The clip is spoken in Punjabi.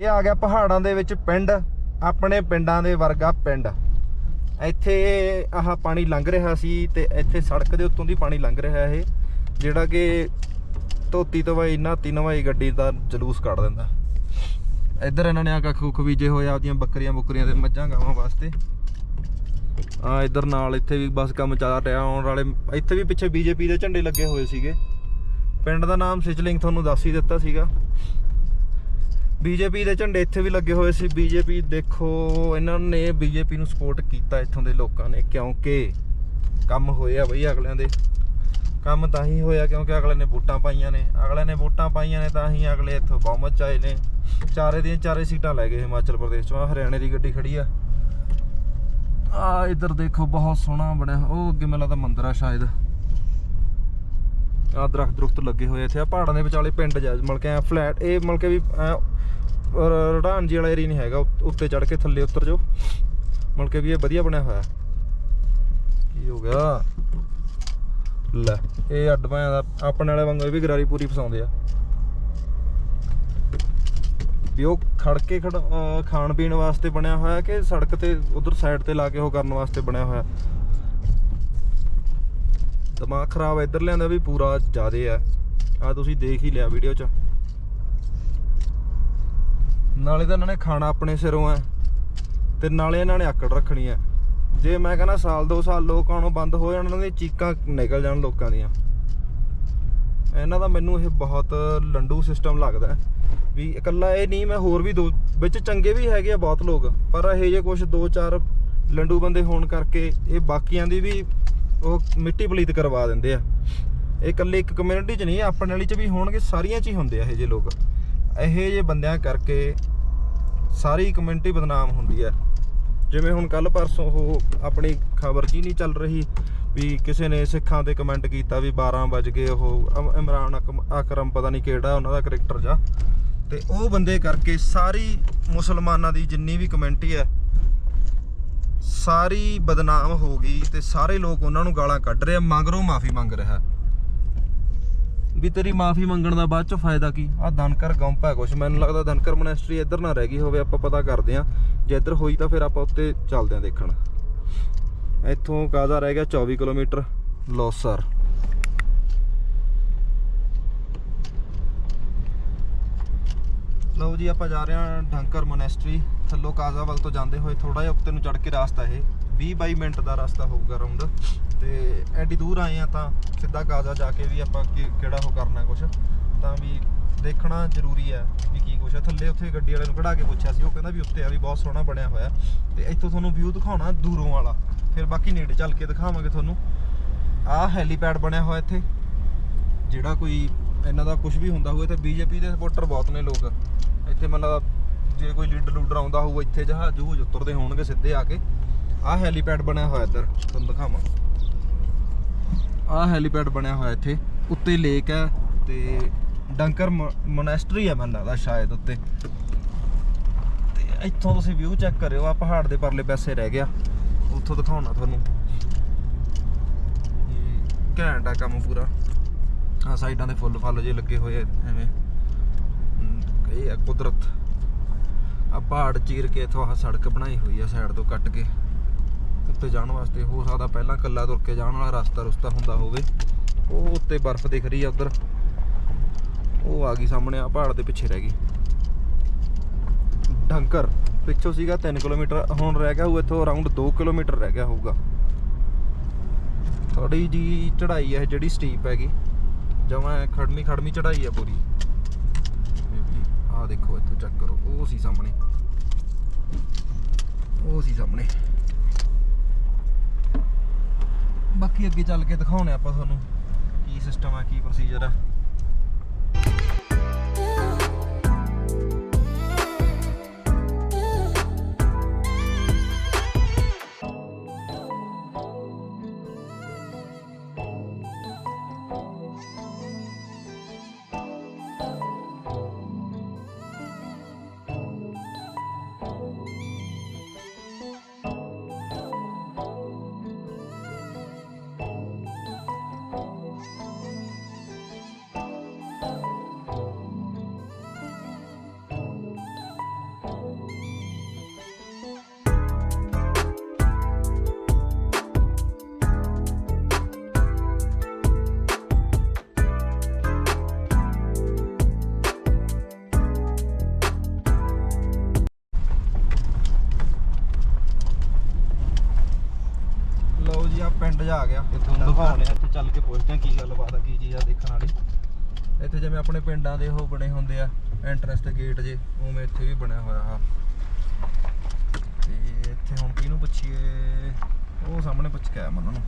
ਇਹ ਆ ਗਿਆ ਪਹਾੜਾਂ ਦੇ ਵਿੱਚ ਪਿੰਡ, ਆਪਣੇ ਪਿੰਡਾਂ ਦੇ ਵਰਗਾ ਪਿੰਡ। ਇੱਥੇ ਆਹ ਪਾਣੀ ਲੰਘ ਰਿਹਾ ਸੀ ਤੇ ਇੱਥੇ ਸੜਕ ਦੇ ਉੱਤੋਂ ਦੀ ਪਾਣੀ ਲੰਘ ਰਿਹਾ ਇਹ, ਜਿਹੜਾ ਕਿ ਧੋਤੀ ਤਵਾਈ ਨਾਤੀ ਨਵਾਈ ਗੱਡੀ ਦਾ ਜਲੂਸ ਕੱਢ ਦਿੰਦਾ। ਇੱਧਰ ਇਹਨਾਂ ਨੇ ਆ ਕੱਖ ਕੁੱਖ ਬੀਜੇ ਹੋਏ ਆ, ਆਪਦੀਆਂ ਬੱਕਰੀਆਂ ਬੁੱਕਰੀਆਂ ਤੇ ਮੱਝਾਂ ਗਾਵਾਂ ਵਾਸਤੇ। ਆ ਇੱਧਰ ਨਾਲ ਇੱਥੇ ਵੀ ਬਸ ਕੰਮ ਚੱਲ ਰਿਹਾ ਆਉਣ ਵਾਲੇ ਇੱਥੇ ਵੀ ਪਿੱਛੇ ਬੀਜੇਪੀ ਦੇ ਝੰਡੇ ਲੱਗੇ ਹੋਏ ਸੀਗੇ। ਪਿੰਡ ਦਾ ਨਾਮ ਸਿਜਲਿੰਗ ਤੁਹਾਨੂੰ ਦੱਸ ਹੀ ਦਿੱਤਾ ਸੀਗਾ। ਬੀਜੇਪੀ ਦੇ ਝੰਡੇ ਇੱਥੇ ਵੀ ਲੱਗੇ ਹੋਏ ਸੀ। ਬੀਜੇਪੀ ਦੇਖੋ, ਇਹਨਾਂ ਨੇ ਬੀਜੇਪੀ ਨੂੰ ਸਪੋਰਟ ਕੀਤਾ ਇੱਥੋਂ ਦੇ ਲੋਕਾਂ ਨੇ, ਕਿਉਂਕਿ ਕੰਮ ਹੋਏ ਆ ਬਈ ਅਗਲਿਆਂ ਦੇ। ਕੰਮ ਤਾਂ ਹੀ ਹੋਇਆ ਕਿਉਂਕਿ ਅਗਲੇ ਨੇ ਵੋਟਾਂ ਪਾਈਆਂ ਨੇ। ਅਗਲੇ ਨੇ ਵੋਟਾਂ ਪਾਈਆਂ ਨੇ ਤਾਂ ਹੀ ਅਗਲੇ ਇੱਥੋਂ ਬਹੁਮਤ ਚ ਆਏ ਨੇ। ਚਾਰੇ ਦੀਆਂ ਚਾਰੇ ਸੀਟਾਂ ਲੈ ਗਏ ਹਿਮਾਚਲ ਪ੍ਰਦੇਸ਼ ਚੋਂ। ਹਰਿਆਣੇ ਦੀ ਗੱਡੀ ਖੜੀ ਆ। ਆ ਇੱਧਰ ਦੇਖੋ, ਬਹੁਤ ਸੋਹਣਾ ਬਣਿਆ। ਉਹ ਅੱਗੇ ਮੈਨੂੰ ਲੱਗਦਾ ਮੰਦਿਰ ਆ ਸ਼ਾਇਦ। ਆ ਦਰਖਤ ਦਰਖਤ ਲੱਗੇ ਹੋਏ ਇੱਥੇ। ਆ ਪਹਾੜਾਂ ਦੇ ਵਿਚਾਲੇ ਪਿੰਡ ਜਾ ਮਤਲਬ ਕਿ ਫਲੈਟ ਇਹ ਮਤਲਬ ਕਿ ਵੀ ਰੜਾਨ ਜੀ ਵਾਲਾ ਏਰੀਆ ਨਹੀਂ ਹੈਗਾ ਉੱਤੇ ਚੜ ਕੇ ਥੱਲੇ ਉਤਰ ਜਾਓ। ਮਤਲਬ ਕਿ ਵੀ ਇਹ ਵਧੀਆ ਬਣਿਆ ਹੋਇਆ। ਕੀ ਹੋ ਗਿਆ? ਲੈ, ਇਹ ਅੱਡ ਭਾਂ ਦਾ, ਆਪਣੇ ਵਾਲੇ ਵਾਂਗੂ ਇਹ ਵੀ ਗਰਾਰੀ ਪੂਰੀ ਫਸਾਉਂਦੇ ਆ। ਵੀ ਉਹ ਖੜ ਕੇ ਖੜ ਖਾਣ ਪੀਣ ਵਾਸਤੇ ਬਣਿਆ ਹੋਇਆ ਕਿ ਸੜਕ ਤੇ, ਉਧਰ ਸਾਈਡ ਤੇ ਲਾ ਕੇ ਉਹ ਕਰਨ ਵਾਸਤੇ ਬਣਿਆ ਹੋਇਆ? ਦਿਮਾਗ ਖਰਾਬ ਇੱਧਰ ਲਿਆਂਦਾ ਵੀ ਪੂਰਾ ਜ਼ਿਆਦੇ ਆ। ਆ ਤੁਸੀਂ ਦੇਖ ਹੀ ਲਿਆ ਵੀਡੀਓ 'ਚ। ਨਾਲੇ ਤਾਂ ਇਹਨਾਂ ਨੇ ਖਾਣਾ ਆਪਣੇ ਸਿਰੋਂ ਆ ਤੇ ਨਾਲੇ ਇਹਨਾਂ ਨੇ ਆਕੜ ਰੱਖਣੀ ਆ ਜੇ ਮੈਂ ਕਹਿੰਦਾ ਸਾਲ ਦੋ ਸਾਲ ਲੋਕ ਆਉਣੋਂ ਬੰਦ ਹੋ ਜਾਣ, ਇਹਨਾਂ ਦੀਆਂ ਚੀਕਾਂ ਨਿਕਲ ਜਾਣ ਲੋਕਾਂ ਦੀਆਂ। ਇਹਨਾਂ ਦਾ ਮੈਨੂੰ ਇਹ ਬਹੁਤ ਲੰਡੂ ਸਿਸਟਮ ਲੱਗਦਾ ਵੀ ਇਕੱਲਾ ਇਹ ਨਹੀਂ, ਮੈਂ ਹੋਰ ਵੀ ਦੋ, ਵਿੱਚ ਚੰਗੇ ਵੀ ਹੈਗੇ ਆ ਬਹੁਤ ਲੋਕ, ਪਰ ਇਹ ਜੇ ਕੁਝ ਦੋ ਚਾਰ ਲੰਡੂ ਬੰਦੇ ਹੋਣ ਕਰਕੇ ਇਹ ਬਾਕੀਆਂ ਦੀ ਵੀ ਉਹ ਮਿੱਟੀ ਪਲੀਤ ਕਰਵਾ ਦਿੰਦੇ ਆ। ਇਹ ਇਕੱਲੇ ਇੱਕ ਕਮਿਊਨਿਟੀ 'ਚ ਨਹੀਂ, ਆਪਣੇ ਵਾਲੀ 'ਚ ਵੀ ਹੋਣਗੇ, ਸਾਰੀਆਂ 'ਚ ਹੀ ਹੁੰਦੇ ਆ ਇਹ ਜੇ ਲੋਕ। ਇਹੋ ਜੇ ਬੰਦਿਆਂ ਕਰਕੇ ਸਾਰੀ ਕਮਿਊਨਿਟੀ ਬਦਨਾਮ ਹੁੰਦੀ ਹੈ। ਜਿਵੇਂ ਹੁਣ ਕੱਲ ਪਰਸੋਂ ਉਹ ਆਪਣੀ ਖਬਰ ਜੀ ਨਹੀਂ ਚੱਲ ਰਹੀ ਵੀ ਕਿਸੇ ਨੇ ਸਿੱਖਾਂ ਤੇ ਕਮੈਂਟ ਕੀਤਾ ਵੀ 12 ਵਜ ਗਏ ਉਹ ਇਮਰਾਨ ਅਕਮ- ਅਕਰਮ ਪਤਾ ਨਹੀਂ ਕਿਹੜਾ ਉਹਨਾਂ ਦਾ ਕਰੈਕਟਰ ਜਾ ਤੇ ਉਹ ਬੰਦੇ ਕਰਕੇ ਸਾਰੀ ਮੁਸਲਮਾਨਾਂ ਦੀ ਜਿੰਨੀ ਵੀ ਕਮਿਊਨਿਟੀ ਹੈ, ਸਾਰੀ ਬਦਨਾਮ ਹੋ ਗਈ ਤੇ ਸਾਰੇ ਲੋਕ ਉਹਨਾਂ ਨੂੰ ਗਾਲਾਂ ਕੱਢ ਰਹੇ ਆ ਮਗਰੋਂ ਮਾਫੀ ਮੰਗ ਰਿਹਾ। ਵੀ ਤੇਰੀ ਮਾਫੀ ਮੰਗਣ ਦਾ ਬਾਅਦ ਚ ਫਾਇਦਾ ਕੀ? ਆ ਧਨਕਰ ਗੰਪ ਹੈ ਕੁਛ। ਮੈਨੂੰ ਲੱਗਦਾ ਧਨਕਰ ਮੋਨੈਸਟਰੀ ਇੱਧਰ ਨਾ ਰਹਿ ਗਈ ਹੋਵੇ, ਆਪਾਂ ਪਤਾ ਕਰਦੇ ਆ ਜੇ ਇੱਧਰ ਹੋਈ ਤਾਂ ਫਿਰ ਆਪਾਂ ਉੱਤੇ ਚੱਲਦੇ ਆ ਦੇਖਣ। ਇੱਥੋਂ ਕਾਜ਼ਾ ਰਹਿ ਗਿਆ? 24 ਕਿਲੋਮੀਟਰ। ਲੋਸਰ ਲਓ ਜੀ, ਆਪਾਂ ਜਾ ਰਹੇ ਹਾਂ ਢੰਕਰ ਮੋਨੈਸਟਰੀ ਥੱਲੋਂ ਕਾਜ਼ਾ ਵੱਲ ਤੋਂ ਜਾਂਦੇ ਹੋਏ ਥੋੜਾ ਜਿਹਾ ਉੱਤੇ ਨੂੰ ਚੜ ਕੇ ਰਾਸਤਾ ਇਹ। 20 22 ਮਿੰਟ ਦਾ ਰਸਤਾ ਹੋਊਗਾ ਰਾਉਂਡ ਤੇ ਐਡੀ ਦੂਰ ਆਏ ਆ ਤਾਂ ਸਿੱਧਾ ਕਾਜ਼ਾ ਜਾ ਕੇ ਵੀ ਆਪਾਂ ਕੀ- ਕਿਹੜਾ ਉਹ ਕਰਨਾ ਕੁਛ। ਤਾਂ ਵੀ ਦੇਖਣਾ ਜ਼ਰੂਰੀ ਹੈ ਵੀ ਕੀ ਕੁਛ ਹੈ ਥੱਲੇ ਉੱਥੇ ਗੱਡੀ ਵਾਲੇ ਨੂੰ ਕਢਾ ਕੇ ਪੁੱਛਿਆ ਸੀ, ਉਹ ਕਹਿੰਦਾ ਵੀ ਉੱਤੇ ਆ ਵੀ ਬਹੁਤ ਸੋਹਣਾ ਬਣਿਆ ਹੋਇਆ। ਤੇ ਇੱਥੋਂ ਤੁਹਾਨੂੰ ਵਿਊ ਦਿਖਾਉਣਾ ਦੂਰੋਂ ਵਾਲਾ। ਫਿਰ ਬਾਕੀ ਨੇੜੇ ਚੱਲ ਕੇ ਦਿਖਾਵਾਂਗੇ ਤੁਹਾਨੂੰ। ਆਹ ਹੈਲੀਪੈਡ ਬਣਿਆ ਹੋਇਆ ਇੱਥੇ। ਜਿਹੜਾ ਕੋਈ ਇਹਨਾਂ ਦਾ ਕੁਝ ਵੀ ਹੁੰਦਾ ਹੋਵੇ ਤੇ ਬੀਜੇਪੀ ਦੇ ਸਪੋਰਟਰ ਬਹੁਤ ਨੇ ਲੋਕ। ਇੱਥੇ ਮਤਲਬ ਜੇ ਕੋਈ ਲੀਡਰ ਲੂਡਰ ਆਉਂਦਾ ਹੋਊ, ਇੱਥੇ ਜਹਾਜ਼ ਜਹੂਜ ਉਤਰਦੇ ਹੋਣਗੇ ਸਿੱਧੇ ਆ ਕੇ। ਆਹ ਹੈਲੀਪੈਡ ਬਣਿਆ ਹੋਇਆ ਇੱਧਰ, ਤੁਹਾਨੂੰ ਦਿਖਾਵਾਂ। ਆਹ ਹੈਲੀਪੈਡ ਬਣਿਆ ਹੋਇਆ ਇੱਥੇ, ਉੱਤੇ ਲੇਕ ਹੈ ਤੇ ਡੰਕਰ ਮੋਨੈਸਟਰੀ ਹੈ ਮੈਨੂੰ ਲੱਗਦਾ ਸ਼ਾਇਦ ਉੱਤੇ। ਤੇ ਇੱਥੋਂ ਤੁਸੀਂ ਵਿਊ ਚੈੱਕ ਕਰਿਓ ਆ ਪਹਾੜ ਦੇ ਪਰਲੇ ਪਾਸੇ ਰਹਿ ਗਿਆ। ਉੱਥੋਂ ਦਿਖਾਉਣਾ ਤੁਹਾਨੂੰ। ਘੈਂਟ ਆ ਕੰਮ ਪੂਰਾ। ਆ ਸਾਈਡਾਂ ਦੇ ਫੁੱਲ ਫਲ ਜੇ ਲੱਗੇ ਹੋਏ ਐਵੇਂ। ਇਹ ਆ ਕੁਦਰਤ। ਆ ਪਹਾੜ ਚੀਰ ਕੇ ਇਥੋਂ ਆ ਸੜਕ ਬਣਾਈ ਹੋਈ ਆ, ਸਾਈਡ ਤੋਂ ਕੱਟ ਕੇ। ਉੱਤੇ ਜਾਣ ਵਾਸਤੇ ਹੋ ਸਕਦਾ ਪਹਿਲਾਂ ਕੱਲਾ ਤੁਰ ਕੇ ਜਾਣ ਵਾਲਾ ਰਸਤਾ ਰੁਸਤਾ ਹੁੰਦਾ ਹੋਵੇ। ਉਹ ਉੱਤੇ ਬਰਫ਼ ਦਿਖ ਰਹੀ ਆ ਉਧਰ। ਉਹ ਆ ਗਈ ਸਾਹਮਣੇ ਆ ਪਹਾੜ ਦੇ ਪਿੱਛੇ ਰਹਿ ਗਈ। ਢੰਕਰ ਪਿੱਛੋਂ ਸੀਗਾ 3 ਕਿਲੋਮੀਟਰ, ਹੁਣ ਰਹਿ ਗਿਆ ਹੋਊ ਇੱਥੋਂ ਅਰਾਊਂਡ 2 ਕਿਲੋਮੀਟਰ ਰਹਿ ਗਿਆ ਹੋਊਗਾ। ਥੋੜੀ ਜੀ ਚੜਾਈ ਹੈ ਜਿਹੜੀ ਸਟੀਪ ਹੈਗੀ। ਜਮਾ ਖੜਮੀ ਖੜਮੀ ਚੜ੍ਹਾਈ ਹੈ ਪੂਰੀ। ਆਹ ਦੇਖੋ ਇੱਥੋਂ ਚੈੱਕ ਕਰੋ, ਉਹ ਸੀ ਸਾਹਮਣੇ। ਉਹ ਸੀ ਸਾਹਮਣੇ। ਬਾਕੀ ਅੱਗੇ ਚੱਲ ਕੇ ਦਿਖਾਉਣੇ ਆਪਾਂ ਤੁਹਾਨੂੰ? ਕੀ ਸਿਸਟਮ ਆ ਕੀ ਪ੍ਰੋਸੀਜਰ ਆ? ਜਿਹਾ ਆ ਗਿਆ। ਤੁਹਾਨੂੰ ਦਿਖਾਉਣੇ ਆ ਇੱਥੇ ਚੱਲ ਕੇ ਪੁੱਛਦੇ ਆ ਕੀ ਗੱਲਬਾਤ ਆ ਕੀ ਚੀਜ਼ ਆ ਦੇਖਣ ਵਾਲੀ। ਇੱਥੇ ਜਿਵੇਂ ਆਪਣੇ ਪਿੰਡਾਂ ਦੇ ਉਹ ਬਣੇ ਹੁੰਦੇ ਆ ਐਂਟਰੈਂਸ ਤੇ ਗੇਟ ਜੇ ਉਵੇਂ ਇੱਥੇ ਵੀ ਬਣਿਆ ਹੋਇਆ ਆ। ਤੇ ਇੱਥੇ ਹੁਣ ਕਿਹਨੂੰ ਪੁੱਛੀਏ? ਉਹ ਸਾਹਮਣੇ ਪੁੱਛ ਕੇ ਆਇਆ ਮਨ ਨੂੰ।